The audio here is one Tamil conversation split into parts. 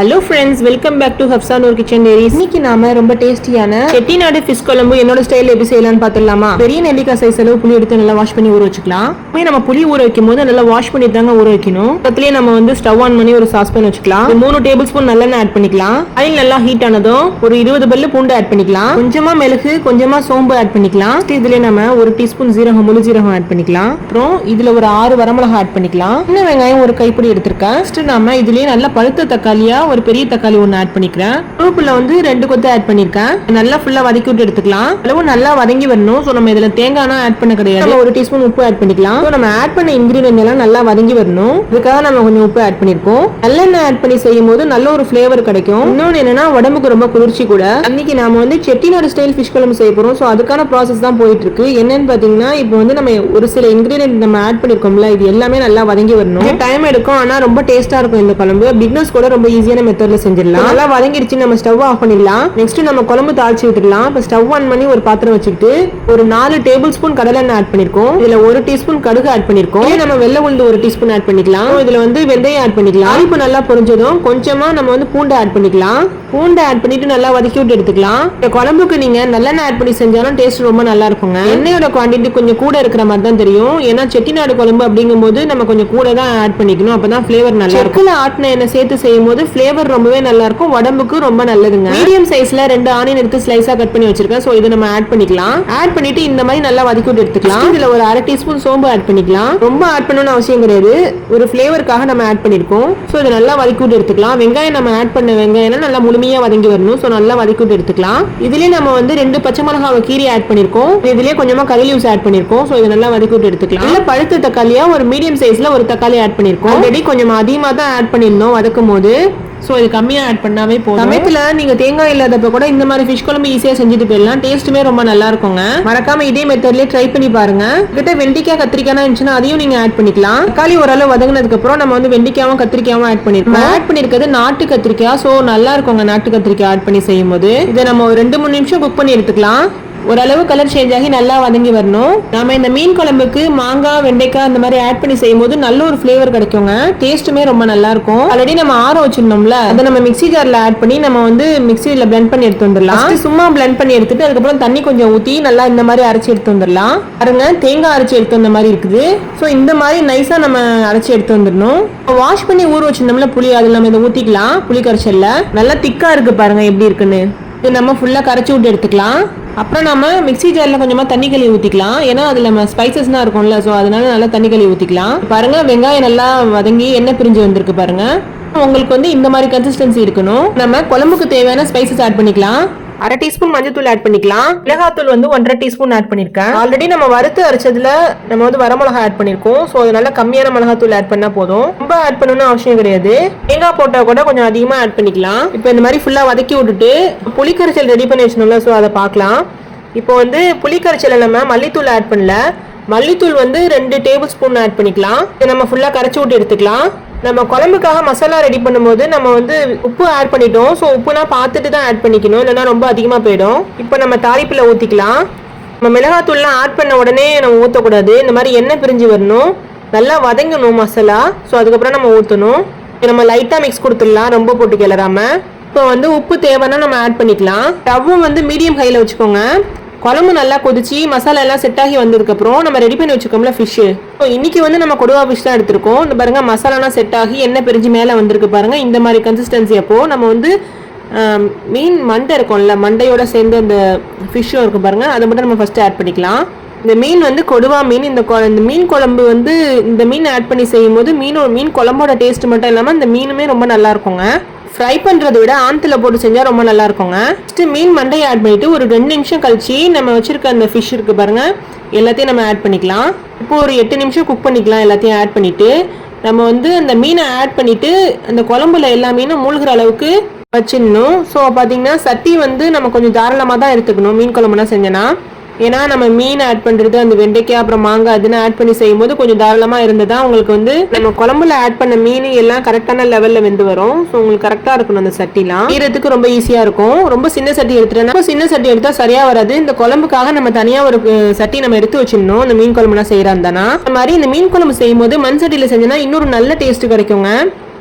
Hello friends welcome back to Hafsanur kitchen diaries இன்னைக்கு நாம ரொம்ப டேஸ்டியான செட்டிநாடு ஃபிஷ் குழம்பு என்னோட ஸ்டைல் எப்படி செய்யலாம்னு பார்த்துடலாமா? பெரிய நெல்லிக்காய் சைஸ் அளவு புளி எடுத்து நல்லா வாஷ் பண்ணி ஊற வச்சுக்கலாம். நம்ம புளி ஊற வைக்கும் போது நல்லா வாஷ் பண்ணி தாங்க ஊற வைக்கணும். பக்கத்துலயே நம்ம வந்து ஸ்டவ் ஆன் பண்ணி ஒரு சாஸ் பேன் வச்சுக்கலாம். ஒரு மூணு டேபிள் ஸ்பூன் நல்லெண்ணெய் ஆட் பண்ணிக்கலாம். ஆயில் நல்லா ஹீட் ஆனதும் ஒரு இருபது பல்லு பூண்டு ஆட் பண்ணிக்கலாம். கொஞ்சமா மிளகு கொஞ்சமா சோம்பு ஆட் பண்ணிக்கலாம். இதுல நம்ம ஒரு டீஸ்பூன் ஜீரகம் முழு ஜீரகம் ஆட் பண்ணிக்கலாம். அப்புறம் இதுல ஒரு ஆறு வரமிளகா ஆட் பண்ணிக்கலாம். சின்ன வெங்காயம் ஒரு கைப்பிடி எடுத்திருக்கேன். நாம இதுலயே நல்லா பழுத்த தக்காளியா ஒரு பெரிய தக்காளி ஒன்று ஆட் பண்ணிக்கிறேன். கருவேப்பிலை வந்து ரெண்டு கொத்து ஆட் பண்ணியிருக்கேன் நல்லா ஃபுல்லா வதக்கி விட்டு எடுத்துக்கலாம். அளவு நல்லா வதங்கி வரணும். ஸோ நம்ம இதில் தேங்காய்னா ஆட் பண்ண கிடையாது. ஒரு டீஸ்பூன் உப்பு ஆட் பண்ணிக்கலாம். ஸோ நம்ம ஆட் பண்ண இன்கிரீடியன்ட் எல்லாம் நல்லா வதங்கி வரணும். இதுக்காக நம்ம கொஞ்சம் உப்பு ஆட் பண்ணியிருக்கோம் நல்லெண்ணெய் ஆட் பண்ணி செய்யும் போது நல்ல ஒரு ஃப்ளேவர் கிடைக்கும். இன்னொன்று என்னன்னா உடம்புக்கு ரொம்ப குளிர்ச்சி கூட. அன்னைக்கு நாம வந்து செட்டிநாடு ஸ்டைல் ஃபிஷ் குழம்பு செய்ய போகிறோம் ஸோ அதுக்கான ப்ராசஸ் தான் போயிட்டு இருக்கு என்னன்னு பார்த்தீங்கன்னா இப்போ வந்து நம்ம ஒரு சில இன்கிரீடியன்ட் நம்ம ஆட் பண்ணிருக்கோம்ல இது எல்லாமே நல்லா வதங்கி வரணும். டைம் எடுக்கும். ஆனால் ரொம்ப டேஸ்ட்டாக இருக்கும் இந்த குழம்பு. பிக்னஸ் கூட ரொம்ப ஈஸியாக ஈஸியான மெத்தட்ல செஞ்சிடலாம். நல்லா வதங்கிடுச்சு நம்ம ஸ்டவ் ஆஃப் பண்ணிடலாம். நெக்ஸ்ட் நம்ம குழம்பு தாளிச்சு விட்டுடலாம். இப்போ ஸ்டவ் ஆன் பண்ணி ஒரு பாத்திரம் வச்சுக்கிட்டு ஒரு நாலு டேபிள் ஸ்பூன் கடலெண்ணெய் ஆட் பண்ணிருக்கோம். இதுல ஒரு டீஸ்பூன் கடுகு ஆட் பண்ணிருக்கோம். நம்ம வெள்ளை உளுந்து ஒரு டீஸ்பூன் ஆட் பண்ணிக்கலாம். இதுல வந்து வெந்தயம் ஆட் பண்ணிக்கலாம். இப்போ நல்லா பொரிஞ்சதும் கொஞ்சமா நம்ம வந்து பூண்டு ஆட் பண்ணிக்கலாம். பூண்டு ஆட் பண்ணிட்டு நல்லா வதக்கி விட்டு எடுத்துக்கலாம். இந்த குழம்புக்கு நீங்க நல்லெண்ணெய் ஆட் பண்ணி செஞ்சாலும் டேஸ்ட் ரொம்ப நல்லா இருக்குங்க. எண்ணெயோட குவாண்டிட்டி கொஞ்சம் கூட இருக்கிற மாதிரி தான் தெரியும். ஏன்னா செட்டிநாடு குழம்பு அப்படிங்கும்போது நம்ம கொஞ்சம் கூட தான் ஆட் பண்ணிக்கணும். அப்பதான் ஃபிளேவர் நல்லா இருக்கும் செக்குல ஆட்டின எண்ணெய் சேர்த்து செய்யும் போது ஃப்ளேவர் ரொம்பவே நல்லா இருக்கும் உடம்புக்கு ரொம்ப நல்லதுங்க. மீடியம் சைஸ்ல ரெண்டு ஆனியன் எடுத்து ஸ்லைஸா கட் பண்ணி வச்சிருக்கேன். சோ இதை நம்ம ஆட் பண்ணிக்கலாம். ஆட் பண்ணிட்டு இந்த மாதிரி நல்லா வதக்கி விட்டு எடுத்துக்கலாம் இதுல ஒரு அரை டீஸ்பூன் சோம்பு ஆட் பண்ணிக்கலாம். ரொம்ப ஆட் பண்ணணும்னு அவசியம் கிடையாது. ஒரு ஃப்ளேவருக்காக நம்ம ஆட் பண்ணிருக்கோம் சோ இதை நல்லா வதக்கி விட்டு எடுத்துக்கலாம். வெங்காயம் நம்ம ஆட் பண்ண வெங்காயம் நல்லா முழுமையா வதங்கி வரணும். சோ நல்லா வதக்கி விட்டு எடுத்துக்கலாம். இதுலயே நம்ம வந்து ரெண்டு பச்சை மிளகாவை கீரி ஆட் பண்ணிருக்கோம் இதுலயே கொஞ்சமா கறி லீவ்ஸ் ஆட் பண்ணிருக்கோம் சோ இதை நல்லா வதக்கி விட்டு எடுத்துக்கலாம். இல்ல பழுத்த தக்காளியா ஒரு மீடியம் சைஸ்ல ஒரு தக்காளி ஆட் பண்ணிருக்கோம் ஆல்ரெடி கொஞ்சம் அதிகமா தான் ஆட் பண்ணிருந்தோம் வதக்கும் போது ஸோ இது கம்மியாக ஆட் பண்ணாவே போதும். சமயத்தில் நீங்கள் தேங்காய் இல்லாதப்ப கூட இந்த மாதிரி ஃபிஷ் குழம்பு ஈஸியாக செஞ்சுட்டு போயிடலாம். டேஸ்ட்டுமே ரொம்ப நல்லா இருக்குங்க. மறக்காம இதே மெத்தட்லேயே ட்ரை பண்ணி பாருங்க. கிட்ட வெண்டிக்காய் கத்திரிக்காய் இருந்துச்சுன்னா அதையும் நீங்கள் ஆட் பண்ணிக்கலாம். தக்காளி ஓரளவு வதங்கினதுக்கு அப்புறம் நம்ம வந்து வெண்டிக்காவும் கத்திரிக்காயும் ஆட் பண்ணிருக்கோம். ஆட் பண்ணிருக்கிறது நாட்டு கத்திரிக்காய். ஸோ நல்லா இருக்குங்க நாட்டு கத்திரிக்காய் ஆட் பண்ணி செய்யும் போது இதை நம்ம ஒரு ரெண்டு மூணு நிமிஷம் குக் பண்ணி எடுத்துக்கலாம். ஓரளவு கலர் சேஞ்ச் ஆகி நல்லா வதங்கி வரணும். நாம இந்த மீன் குழம்புக்கு மாங்காய் வெண்டைக்காய் அந்த மாதிரி ஆட் பண்ணி செய்யும் போது நல்ல ஒரு ஃபிளேவர் கிடைக்குங்க. டேஸ்ட்டுமே ரொம்ப நல்லா இருக்கும். ஆல்ரெடி நம்ம ஆற வச்சிருந்தோம்ல அதை நம்ம மிக்ஸி ஜார்ல ஆட் பண்ணி நம்ம வந்து மிக்ஸியில் பிளெண்ட் பண்ணி எடுத்து வந்துடலாம். சும்மா பிளெண்ட் பண்ணி எடுத்துட்டு அதுக்கப்புறம் தண்ணி கொஞ்சம் ஊற்றி நல்லா இந்த மாதிரி அரைச்சி எடுத்து வந்துடலாம். பாருங்க தேங்காய் அரைச்சி எடுத்து வந்த மாதிரி இருக்குது. ஸோ இந்த மாதிரி நைஸா நம்ம அரைச்சி எடுத்து வந்துடணும். வாஷ் பண்ணி ஊற வச்சிருந்தோம்ல புளி அதில் நம்ம இதை ஊற்றிக்கலாம் புளி கரைச்சல்ல நல்லா திக்கா இருக்கு பாருங்க எப்படி இருக்குன்னு. இது நம்ம ஃபுல்லாக கரைச்சி விட்டு எடுத்துக்கலாம். அப்புறம் நம்ம மிக்ஸி ஜாரில் கொஞ்சமாக தண்ணி கழுவி ஊற்றிக்கலாம் ஏன்னா அதில் நம்ம ஸ்பைசஸ்லாம் இருக்கும்ல ஸோ அதனால நல்லா தண்ணி கழுவி ஊற்றிக்கலாம் பாருங்கள் வெங்காயம் நல்லா வதங்கி எண்ணெய் பிரிஞ்சு வந்திருக்கு பாருங்கள் உங்களுக்கு வந்து இந்த மாதிரி கன்சிஸ்டன்சி இருக்கணும். நம்ம குழம்புக்கு தேவையான ஸ்பைசஸ் ஆட் பண்ணிக்கலாம். அரை டீஸ்பூன் மஞ்சத்தூள் ஆட் பண்ணிக்கலாம். மிளகாத்தூள் வந்து ஒன்றரை டீஸ்பூன் ஆட் பண்ணிருக்கேன். ஆல்ரெடி நம்ம வறுத்து அரைச்சதுல நம்ம வந்து வரமிளகா ஆட் பண்ணிருக்கோம். ஸோ அதனால கம்மியான மிளகாத்தூள் ஆட் பண்ணா போதும். ரொம்ப ஆட் பண்ணணும்னு அவசியம் கிடையாது. தேங்காய் போட்டா கூட கொஞ்சம் அதிகமா ஆட் பண்ணிக்கலாம். இப்போ இந்த மாதிரி ஃபுல்லா வதக்கி விட்டுட்டு புளிக்கரைச்சல் ரெடி பண்ணி வச்சோம்ல ஸோ அதை பார்க்கலாம். இப்போ வந்து புளிக்கரைச்சலை நம்ம மல்லித்தூள் ஆட் பண்ணல. மல்லித்தூள் வந்து ரெண்டு டேபிள் ஸ்பூன் ஆட் பண்ணிக்கலாம். இதை நம்ம ஃபுல்லா கரைச்சி விட்டு எடுத்துக்கலாம். நம்ம குழம்புக்காக மசாலா ரெடி பண்ணும்போது நம்ம வந்து உப்பு ஆட் பண்ணிட்டோம். ஸோ உப்புனா பார்த்துட்டு தான் ஆட் பண்ணிக்கணும். இல்லைன்னா ரொம்ப அதிகமாக போயிடும். இப்போ நம்ம தாளிப்பில் ஊற்றிக்கலாம் நம்ம மிளகாத்தூள்லாம் ஆட் பண்ண உடனே நம்ம ஊற்றக்கூடாது இந்த மாதிரி எண்ணெய் பிரிஞ்சு வரணும். நல்லா வதங்கணும் மசாலா. ஸோ அதுக்கப்புறம் நம்ம ஊற்றணும் நம்ம லைட்டாக மிக்ஸ் கொடுத்துடலாம். ரொம்ப போட்டு கிளறாமல் இப்போ வந்து உப்பு தேவைன்னா நம்ம ஆட் பண்ணிக்கலாம். டவ்வும் வந்து மீடியம் ஹையில் வச்சுக்கோங்க. குழம்பு நல்லா கொதிச்சு மசாலா எல்லாம் செட் ஆகி வந்ததுக்கப்புறம் நம்ம ரெடி பண்ணி வச்சுக்கோம்ல ஃபிஷ்ஷு ஸோ இன்னைக்கு வந்து நம்ம கொடுவா ஃபிஷ் தான் எடுத்திருக்கோம். இந்த பாருங்க மசாலாலாம் செட் ஆகி எண்ணெய் பிரிஞ்சு மேலே வந்திருக்கு பாருங்க. இந்த மாதிரி கன்சிஸ்டன்சி அப்போது நம்ம வந்து மீன் மண்டை இருக்கும்ல மண்டையோட சேர்ந்து அந்த ஃபிஷ்ஷும் இருக்கும் பாருங்க. அதை மட்டும் நம்ம ஃபஸ்ட்டு ஆட் பண்ணிக்கலாம். இந்த மீன் வந்து கொடுவா மீன் இந்த கொ- இந்த மீன் குழம்பு வந்து இந்த மீன் ஆட் பண்ணி செய்யும் போது மீனோட மீன் குழம்போட டேஸ்ட் மட்டும் இல்லாமல் இந்த மீனுமே ரொம்ப நல்லா இருக்குங்க. ஃப்ரை பண்ணுறதை விட ஆந்தில் போட்டு செஞ்சால் ரொம்ப நல்லா இருக்குங்க ஃபஸ்ட்டு மீன் மண்டையை ஆட் பண்ணிவிட்டு ஒரு ரெண்டு நிமிஷம் கழிச்சு நம்ம வச்சிருக்க அந்த ஃபிஷ் இருக்கு பாருங்க. எல்லாத்தையும் நம்ம ஆட் பண்ணிக்கலாம். இப்போ ஒரு எட்டு நிமிஷம் குக் பண்ணிக்கலாம் எல்லாத்தையும் ஆட் பண்ணிட்டு. நம்ம வந்து அந்த மீனை ஆட் பண்ணிட்டு அந்த குழம்புல எல்லா மீனும் மூழ்கிற அளவுக்கு வச்சிடணும். ஸோ பார்த்தீங்கன்னா சட்டி வந்து நம்ம கொஞ்சம் தாராளமாக தான் எடுத்துக்கணும். மீன் குழம்புலாம் செஞ்சோன்னா ஏன்னா நம்ம மீன் ஆட் பண்றது அந்த வெண்டைக்காய் அப்புறம் மாங்காய் அதுன்னு ஆட் பண்ணி செய்யும்போது கொஞ்சம் தாராளமா இருந்ததா உங்களுக்கு வந்து நம்ம குழம்புல ஆட் பண்ண மீன் எல்லாம் கரெக்டான லெவல்ல வெந்து வரும். ஸோ உங்களுக்கு கரெக்டா இருக்கணும் அந்த சட்டிலாம். ஈரத்துக்கு ரொம்ப ஈஸியா இருக்கும். ரொம்ப சின்ன சட்டி எடுத்துட்டேன்னா சின்ன சட்டி எடுத்தா சரியா வராது. இந்த குழம்புக்காக நம்ம தனியா ஒரு சட்டி நம்ம எடுத்து வச்சிடணும். இந்த மீன் குழம்புலாம் செய்யறாந்தானா அந்த மாதிரி இந்த மீன் குழம்பு செய்யும் போது மண் சட்டியில செஞ்சோன்னா இன்னொரு நல்ல டேஸ்ட் கிடைக்குங்க.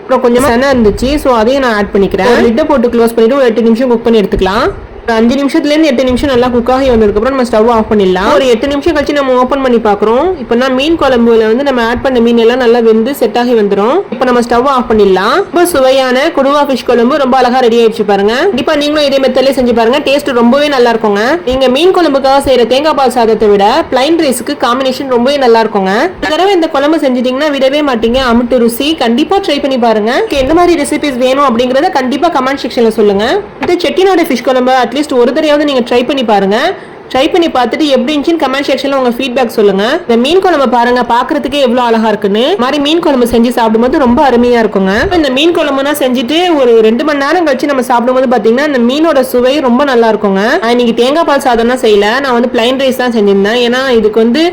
அப்புறம் கொஞ்சமா சென இருந்துச்சு. ஸோ அதையும் நான் ஆட் பண்ணிக்கிறேன். லிட்டை போட்டு க்ளோஸ் பண்ணிட்டு ஒரு எட்டு நிமிஷம் குக் பண்ணி எடுத்துக்கலாம். அஞ்சு நிமிஷத்துல இருந்து எட்டு நிமிஷம் நல்லா குக் ஆகி வந்ததுக்கப்புறம் நம்ம ஸ்டவ் ஆஃப் பண்ணிடலாம். ஒரு எட்டு நிமிஷம் கழிச்சு நம்ம ஓப்பன் பண்ணி பார்க்குறோம். இப்போ நான் மீன் குழம்புல வந்து நம்ம ஆட் பண்ண மீன் எல்லாம் நல்லா வெந்து செட் ஆகி வந்துடும் இப்போ நம்ம ஸ்டவ் ஆஃப் பண்ணிடலாம். ரொம்ப சுவையான குடுவா ஃபிஷ் குழம்பு ரொம்ப அழகா ரெடி ஆயிடுச்சு பாருங்க. கண்டிப்பா நீங்களும் இதே மெத்தட்ல செஞ்சு பாருங்க. டேஸ்ட் ரொம்பவே நல்லா இருக்குங்க. நீங்க மீன் குழம்புக்காக செய்யற தேங்காய் பால் சாதத்தை விட பிளைன் ரைஸ்க்கு காம்பினேஷன் ரொம்பவே நல்லா இருக்குங்க. தடவை இந்த குழம்பு செஞ்சிட்டீங்கன்னா விடவே மாட்டீங்க. அமுட்டு ருசி. கண்டிப்பா ட்ரை பண்ணி பாருங்க. எந்த மாதிரி ரெசிபிஸ் வேணும் அப்படிங்கறத கண்டிப்பா கமெண்ட் செக்ஷன்ல சொல்லுங்க. இந்த செட்டிநாடு ஃபிஷ் குழம்பு அட்லீஸ்ட் ஒரு தடையாவது நீங்கள் ட்ரை பண்ணி பாருங்கள் ட்ரை பண்ணி பார்த்துட்டு எப்படி இருந்துச்சுன்னு கமெண்ட் செக்ஷன்ல உங்க ஃபீட்பேக் சொல்லுங்க. இந்த மீன் குழம்பு பாருங்க பாக்குறதுக்கே எவ்வளவு அழகா இருக்குன்னு. மாதிரி மீன் குழம்பு செஞ்சு சாப்பிடும்போது ரொம்ப அருமையா இருக்குங்க. இந்த மீன் குழம்புனா செஞ்சுட்டு ஒரு ரெண்டு மணி நேரம் கழிச்சு நம்ம சாப்பிடும்போது பாத்தீங்கன்னா இந்த மீனோட சுவை ரொம்ப நல்லா இருக்குங்க. இன்னைக்கு தேங்காய் பால் சாதம்லாம் செய்யல. நான் வந்து பிளைன் ரைஸ் தான் செஞ்சிருந்தேன். ஏன்னா இதுக்கு வந்து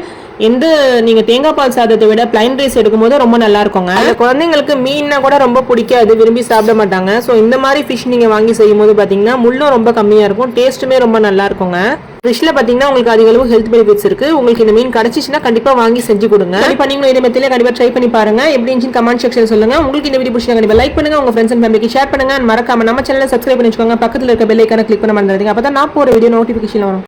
எந்த நீங்க தேங்காய் பால் சாதத்தை விட பிளைன் ரைஸ் எடுக்கும்போது ரொம்ப நல்லா இருக்குங்க. அந்த குழந்தைங்களுக்கு மீன்னா கூட ரொம்ப பிடிக்காது விரும்பி சாப்பிட மாட்டாங்க. ஸோ இந்த மாதிரி ஃபிஷ் நீங்க வாங்கி செய்யும் போது பாத்தீங்கன்னா முள்ளும் ரொம்ப கம்மியா இருக்கும் டேஸ்ட்டுமே ரொம்ப நல்லா இருக்குங்க. ஃபிஷ்ல பாத்தீங்கன்னா உங்களுக்கு அதிக அளவு ஹெல்த் பெனிஃபிட்ஸ் இருக்கு. உங்களுக்கு இந்த மீன் கிடைச்சிச்சுன்னா கண்டிப்பா வாங்கி செஞ்சு கொடுங்க. கண்டிப்பா நீங்களும் இதே மெத்தில கண்டிப்பா ட்ரை பண்ணி பாருங்க. எப்படி இருந்துச்சு கமெண்ட் செக்ஷன் சொல்லுங்க. உங்களுக்கு இந்த வீடியோ பிடிச்சா கண்டிப்பா லைக் பண்ணுங்க. உங்க ஃப்ரெண்ட்ஸ் அண்ட் ஃபேமிலிக்கு ஷேர் பண்ணுங்க. மறக்காம நம்ம சேனலை சப்ஸ்கிரைப் பண்ணி வச்சுக்கோங்க பக்கத்துல இருக்க பெல் ஐக்கான கிளிக் பண்ண மறந்துடுங்க அப்பதான் நான் போற வீடியோ நோட்டிபிகேஷன் வரும்.